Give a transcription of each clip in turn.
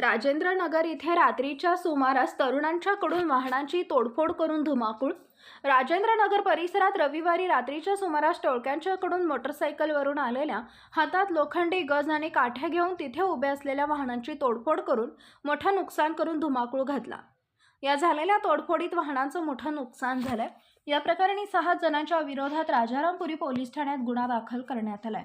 राजेंद्रनगर इथे रात्रीच्या सुमारास तरुणांच्याकडून वाहनांची तोडफोड करून धुमाकूळ. राजेंद्रनगर परिसरात रविवारी रात्रीच्या सुमारास टोळक्यांच्याकडून मोटरसायकलवरून आलेल्या हातात लोखंडी गज आणि काठ्या घेऊन तिथे उभ्या असलेल्या वाहनांची तोडफोड करून मोठं नुकसान करून धुमाकूळ घातला. या झालेल्या तोडफोडीत वाहनांचं मोठं नुकसान झालंय. या प्रकरणी सहा जणांच्या विरोधात राजारामपुरी पोलीस ठाण्यात गुन्हा दाखल करण्यात आलाय.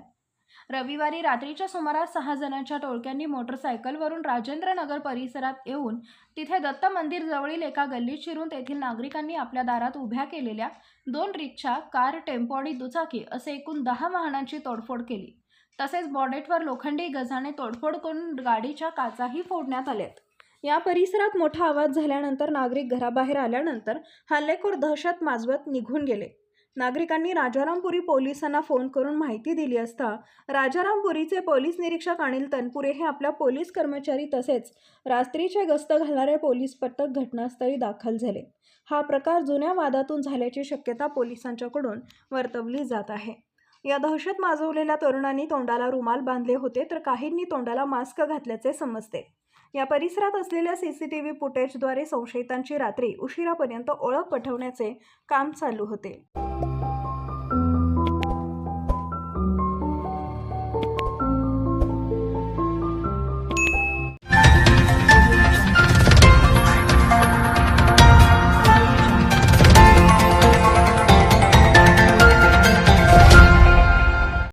रविवारी रात्रीच्या सुमारास सहा जणांच्या टोळक्यांनी मोटरसायकलवरून राजेंद्रनगर परिसरात येऊन तिथे दत्त मंदिर जवळील एका गल्लीत शिरून तेथील नागरिकांनी आपल्या दारात उभ्या केलेल्या दोन रिक्षा कार टेम्पो आणि दुचाकी असे एकूण दहा वाहनांची तोडफोड केली. तसेच बॉडेटवर लोखंडी गजाने तोडफोड करून गाडीच्या काचाही फोडण्यात आल्यात. या परिसरात मोठा आवाज झाल्यानंतर नागरिक घराबाहेर आल्यानंतर हल्लेखोर दहशत माजवत निघून गेले. नागरिकांनी राजारामपुरी पोलिसांना फोन करून माहिती दिली असता राजारामपुरीचे पोलीस निरीक्षक अनिल तनपुरे हे आपल्या पोलीस कर्मचारी तसेच रात्रीचे गस्त घालणारे पोलीस पथक घटनास्थळी दाखल झाले. हा प्रकार जुन्या वादातून झाल्याची शक्यता पोलिसांच्याकडून वर्तवली जात आहे. या दहशत माजवलेल्या तरुणांनी तोंडाला रुमाल बांधले होते तर काहींनी तोंडाला मास्क घातल्याचे समजते. या परिसरात असलेल्या सी सी टी व्ही फुटेजद्वारे संशयितांची रात्री उशिरापर्यंत ओळख पटवण्याचे काम चालू होते.